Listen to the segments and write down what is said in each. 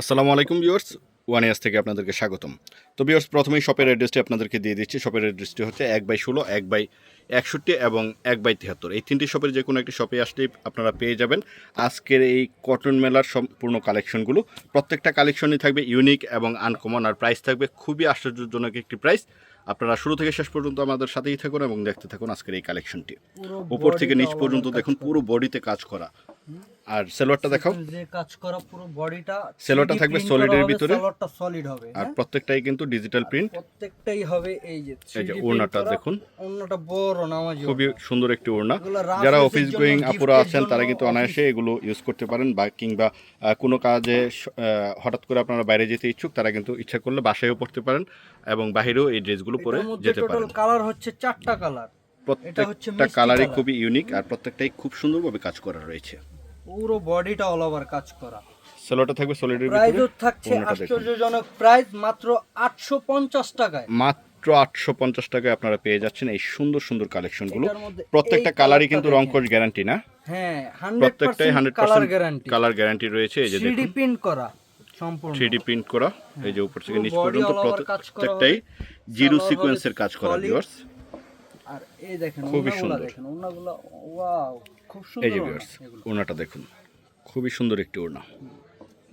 আসসালামু আলাইকুম viewers one years থেকে আপনাদেরকে স্বাগতম। তো ভিউয়ার্স প্রথমেই শপের অ্যাড্রেসটি আপনাদেরকে দিয়ে দিচ্ছি। শপের অ্যাড্রেসটি হচ্ছে এক বাই ষোলো এক বাই একষট্টি এবং এক বাই তিয়াত্তর এই তিনটি শপের যে কোনো একটি শপে আসলেই আপনারা পেয়ে যাবেন। আজকের এই কটন মেলার সম্পূর্ণ কালেকশনগুলো প্রত্যেকটা কালেকশনই থাকবে ইউনিক এবং আনকমন আর প্রাইস থাকবে খুবই আশ্চর্যজনক একটি প্রাইস। আপনারা শুরু থেকে শেষ পর্যন্ত আমাদের সাথেই থাকুন এবং দেখতে থাকুন আজকের এই কালেকশনটি। উপর থেকে নিচ পর্যন্ত দেখুন পুরো বডিতে কাজ করা। আর সেলোয়ারটা দেখাও। যে কাজ করা পুরো বডিটা সেলোয়ারটা থাকবে এর ভিতরে। সেলোয়ারটা সলিড হবে আর হ্যাঁ? প্রত্যেকটাই কিন্তু ডিজিটাল প্রিন্ট প্রত্যেকটাই হবে এই যে এই যে ওড়নাটা দেখুন। ওড়নাটা বড় নামাজি খুবই সুন্দর একটি ওড়না। যারা অফিস গোয়িং আপুরা আছেন তারা কিন্তু অনায়াসে এগুলো ইউজ করতে পারেন বা কিংবা কোনো কাজে হঠাৎ করে আপনারা বাইরে যেতে ইচ্ছুক তারা কিন্তু ইচ্ছা করলে বাসায়ও পড়তে পারেন এবং বাহিরেও এই ড্রেসগুলো পরে যেতে পারেন। কালার হচ্ছে চারটা কালার প্রত্যেকটা কালারই খুবই ইউনিক আর প্রত্যেকটাই খুব সুন্দরভাবে কাজ করা রয়েছে। পুরো বডিটা অল ওভার কাজ করা। সেলোটা থাকবে সলিডের প্রাইসও ভিতরে থাকছে আশ্চর্যজনক প্রাইস মাত্র আটশো পঞ্চাশ টাকায়। মাত্র আটশো পঞ্চাশ টাকায় আপনারা পেয়ে যাচ্ছেন এই সুন্দর সুন্দর কালেকশনগুলো প্রত্যেকটা কালারই কিন্তু দেখেন। রংকশ গ্যারান্টি না? হ্যাঁ হান্ড্রেড প্রত্যেকটাই hundred colour percent guarantee colour guarantee রয়েছে এই যে দেখুন। প্রিন্ট করা সম্পূর্ণ। থ্রি ডি প্রিন্ট করা এই যে উপর থেকে নিচ পর্যন্ত কাজ করা প্রত্যেকটাই জিরো সিকোয়েন্সের কাজ করা ভিউয়ার্স আর এই দেখেন খুবই সুন্দর। দেখেন ওড়নাগুলা ওয়াও খুব এই সুন্দর যে ভিউয়ার্স এগুলো। ওড়নাটা দেখুন খুবই সুন্দর একটি ওড়না।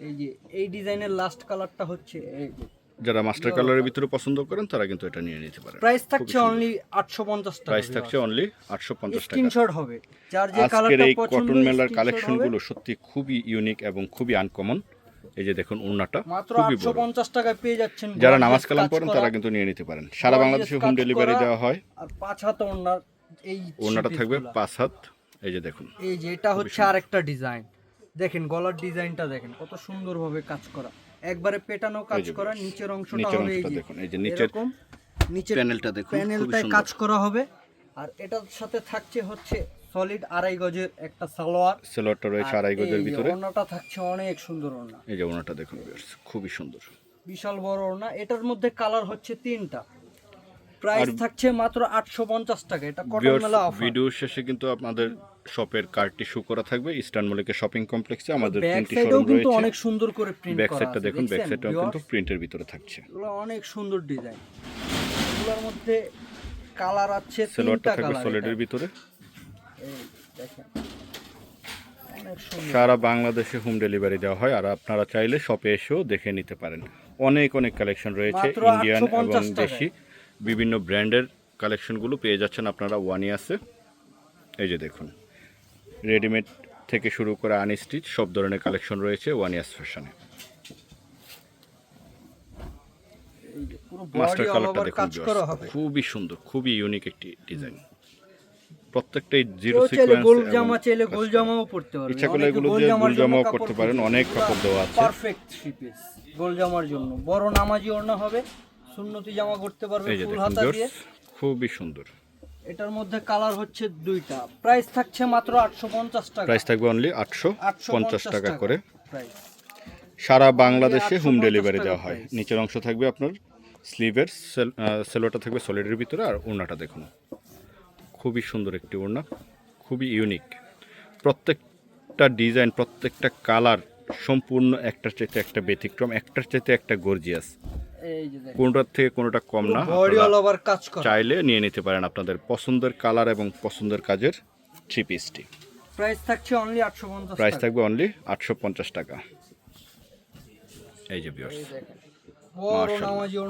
এই যে এই ডিজাইনের লাস্ট কালারটা হচ্ছে এই যারা মাস্টার কালারের ভিতরে পছন্দ করেন তারা কিন্তু এটা নিয়ে নিতে পারেন। প্রাইস থাকছে অনলি 850 টাকা প্রাইস থাকছে অনলি আটশো পঞ্চাশ টাকা। স্ক্রিনশট হবে। যার যে আজকের কালারটা এই কটন মেলার কালেকশনগুলো সত্যি খুবই ইউনিক এবং খুবই আনকমন এই যে দেখুন ওড়নাটা মাত্র খুবই বড়। 850 টাকায় পেয়ে যাচ্ছেন যারা নামাজ কালাম পড়েন তারা কিন্তু নিয়ে নিতে পারেন। সারা বাংলাদেশে হোম ডেলিভারি দেওয়া হয়। আর পাঁচ হাত ওড়নার এই ওড়নাটা থাকবে পাঁচ হাত। এই যে দেখুন। এই যে এটা হচ্ছে আরেকটা ডিজাইন। দেখেন গলার ডিজাইনটা দেখেন কত সুন্দরভাবে কাজ করা। একবারে পেটানো কাজ করা নিচের অংশটা হবে এই যে দেখুন। এই যে নিচের নিচের প্যানেলটা দেখুন খুবই প্যানেলটায় কাজ করা হবে। আর এটার সাথে থাকছে হচ্ছে সলিড আড়াই গজের একটা সালোয়ার। সেলোয়ারটা রয়েছে আড়াই গজের ভিতরে। ওড়নাটা থাকছে অনেক সুন্দর ওড়না। এই যে ওনাটা দেখুন খুবই সুন্দর। বিশাল বড় ওড়না। এটার মধ্যে কালার হচ্ছে তিনটা। প্রাইস থাকছে মাত্র আটশো পঞ্চাশ টাকা। এটা কটন মেলা অফার ভিডিও শেষে কিন্তু আপনাদের শপের কার্ডটি শো করা থাকবে। ইস্টার্ন মলিকের শপিং কমপ্লেক্সে আমাদের তিনটি শোরুম কিন্তু অনেক সুন্দর করে প্রিন্ট ব্যাক করা সাইডটা দেখুন ব্যাক সাইডটাও কিন্তু প্রিন্টের ভিতরে থাকছে। এগুলো অনেক সুন্দর ডিজাইন এগুলোর মধ্যে কালার আছে তিনটা কালার সলিডের ভিতরে। এই দেখেন সারা বাংলাদেশে হোম ডেলিভারি দেওয়া হয় আর আপনারা চাইলে শপে এসেও দেখে নিতে পারেন। অনেক অনেক কালেকশন রয়েছে ইন্ডিয়ান এবং দেশি। বিভিন্ন ব্র্যান্ডের কালেকশনগুলো পেয়ে যাচ্ছেন আপনারা ওয়ান ইয়ার্সে এই যে দেখুন রেডিমেড থেকে শুরু করে আনস্টিচ সব ধরনের কালেকশন রয়েছে ওয়ান ইয়ার্স ফ্যাশনে মাস্টার কালারটা দেখুন খুবই সুন্দর খুবই ইউনিক একটি ডিজাইন প্রত্যেকটাই জিরো সিকোয়েন্স গোল জামা চাইলে গোল জামাও পড়তে পারবে। ইচ্ছা করলে এগুলো দিয়ে গোল জামাও করতে পারেন, অনেক কাপড় দেওয়া আছে। পারফেক্ট থ্রি পিস গোল জামার জন্য। বড় নামাজি ওড়না হবে সুন্নতি জামা করতে পারবে ফুল হাতা দিয়ে। খুবই সুন্দর। এটার মধ্যে কালার হচ্ছে দুইটা। প্রাইস থাকছে মাত্র আটশো পঞ্চাশ টাকা। প্রাইস থাকবে অনলি আটশো পঞ্চাশ টাকা করে। প্রাইস সারা বাংলাদেশে হোম ডেলিভারি দেওয়া হয়। নিচের অংশ থাকবে আপনার স্লিভের সেলোটা থাকবে সলিডের ভিতরে আর ওড়নাটা দেখুন। খুবই সুন্দর একটি ওড়না খুবই ইউনিক প্রত্যেকটা ডিজাইন প্রত্যেকটা কালার সম্পূর্ণ একটার চাইতে একটা ব্যতিক্রম একটার চাইতে একটা গর্জিয়াস কোনোটার থেকে কোনোটা কম না চাইলে নিয়ে নিতে পারেন আপনাদের পছন্দের কালার এবং পছন্দের কাজের থ্রি পিসটি প্রাইস থাকছে অনলি আটশো পঞ্চাশ প্রাইস থাকবে অনলি আটশো পঞ্চাশ টাকা। এই যে বিয়ার্স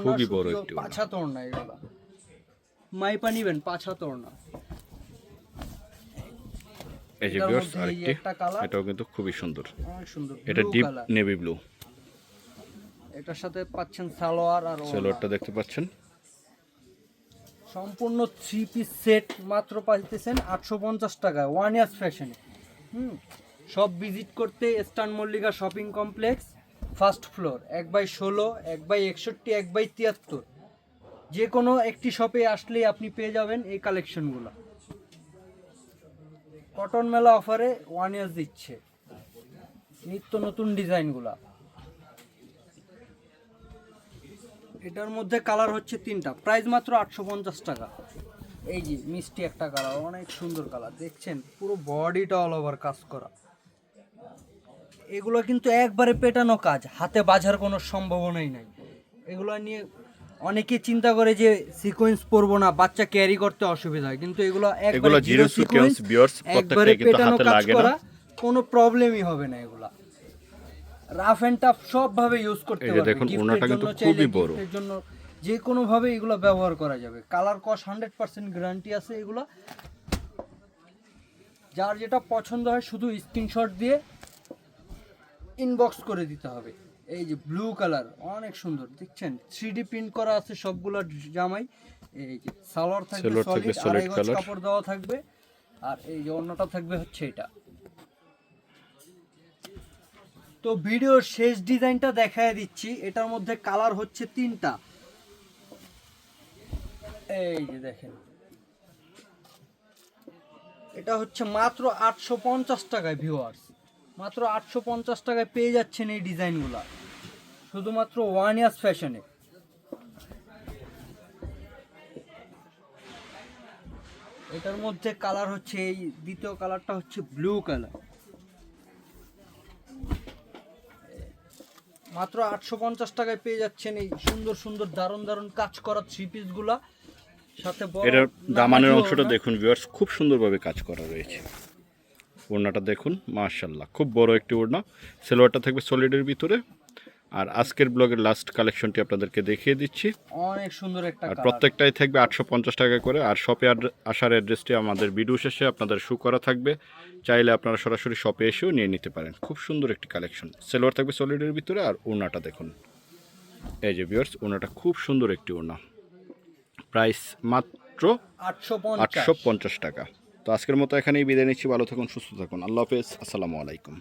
খুবই বড় একটি। পাছা তোড়না এগুলা মাইপা নিবেন পাছা তোড়না এই যে যে আরেকটি এটাও কিন্তু খুবই সুন্দর। এটা ডিপ নেভি ব্লু এটার সাথে পাচ্ছেন সালোয়ার আর। সেলোয়ারটা দেখতে পাচ্ছেন। সম্পূর্ণ থ্রি পিস সেট মাত্র পাইতেছেন আটশো পঞ্চাশ টাকায় ওয়ান ইয়ার্স ফ্যাশনে হুম সব ভিজিট করতে স্টান Mallika shopping complex first floor এক বাই ষোলো এক বাই একষট্টি এক বাই তিয়াত্তর। যে কোনো একটি শপে আসলেই আপনি পেয়ে যাবেন এই কালেকশনগুলো কটন মেলা অফারে ওয়ান ইয়ার্স দিচ্ছে। নিত্য নতুন ডিজাইনগুলা। এটার মধ্যে কালার হচ্ছে তিনটা। প্রাইস মাত্র আটশো পঞ্চাশ টাকা। এই যে মিষ্টি একটা কালার অনেক সুন্দর কালার দেখছেন, পুরো বডিটা অল ওভার কাজ করা। এগুলো কিন্তু একবারে পেটানো কাজ। হাতে বাজার কোনো সম্ভাবনাই নাই। এগুলো নিয়ে অনেকে চিন্তা করে যে সিকোয়েন্স পরবো না বাচ্চা ক্যারি করতে অসুবিধা হয়। কিন্তু এগুলো এগুলো জিরো সিকোয়েন্স বিয়ার্স একবারে প্রত্যেকটাই কিন্তু হাতে লাগে না। কোনো প্রবলেমই হবে না এগুলা। রাফ এন্ড টাফ সব ভাবে ইউজ করতে এই পারবে। দেখুন, Gift ওড়নাটা এর কিন্তু খুবই বড়। এর জন্য যে কোনো ভাবে এগুলো ব্যবহার করা যাবে। কালার কস হান্ড্রেড পার্সেন্ট গ্যারান্টি আছে এগুলো। যার যেটা পছন্দ হয় শুধু স্ক্রিনশট দিয়ে ইনবক্স করে দিতে হবে। এই যে ব্লু কালার অনেক সুন্দর দেখছেন? থ্রি প্রিন্ট করা আছে সবগুলো জামাই। এই যে সালোয়ার থাকবে সলিড solid আড়াই কাপড় দেওয়া থাকবে। আর এই যে অন্যটা থাকবে হচ্ছে এটা। তো ভিডিওর শেষ ডিজাইনটা দেখায় দিচ্ছি। এটার মধ্যে কালার হচ্ছে তিনটা। এই যে দেখেন। এটা হচ্ছে মাত্র আটশো পঞ্চাশ টাকায় ভিউয়ার্স মাত্র আটশো পঞ্চাশ টাকায় পেয়ে যাচ্ছেন এই ডিজাইনগুলো। শুধুমাত্র ওয়ান ইয়ার্স ফ্যাশনে। এটার মধ্যে কালার হচ্ছে এই দ্বিতীয় কালারটা হচ্ছে ব্লু কালার। মাত্র আটশো পঞ্চাশ টাকায় পেয়ে যাচ্ছেন এই সুন্দর সুন্দর দারুণ দারুণ কাজ করা থ্রি পিসগুলা সাথে এটার দামানের অংশটা দেখুন ভিউয়ার্স খুব সুন্দরভাবে কাজ করা রয়েছে। ওড়নাটা দেখুন মাশাল্লাহ খুব বড় একটি ওড়না। সেলোয়ারটা থাকবে সলিডের ভিতরে। আর আজকের ব্লগের লাস্ট কালেকশনটি আপনাদেরকে দেখিয়ে দিচ্ছি। অনেক সুন্দর একটা আর প্রত্যেকটাই থাকবে আটশো পঞ্চাশ টাকা করে। আর শপে আসার অ্যাড্রেসটি আমাদের ভিডিও শেষে আপনাদের শু করা থাকবে। চাইলে আপনারা সরাসরি শপে এসেও নিয়ে নিতে পারেন। খুব সুন্দর একটি কালেকশন সেলোয়ার থাকবে সলিডের ভিতরে আর ওড়নাটা দেখুন। এই যে ভিউয়ার্স ওড়নাটা খুব সুন্দর একটি ওড়না। প্রাইস মাত্র আটশো আটশো পঞ্চাশ টাকা। তো আজকের মতো এখানেই বিদায় নিচ্ছি। ভালো থাকুন সুস্থ থাকুন। আল্লাহ হাফেজ। আসসালামু আলাইকুম।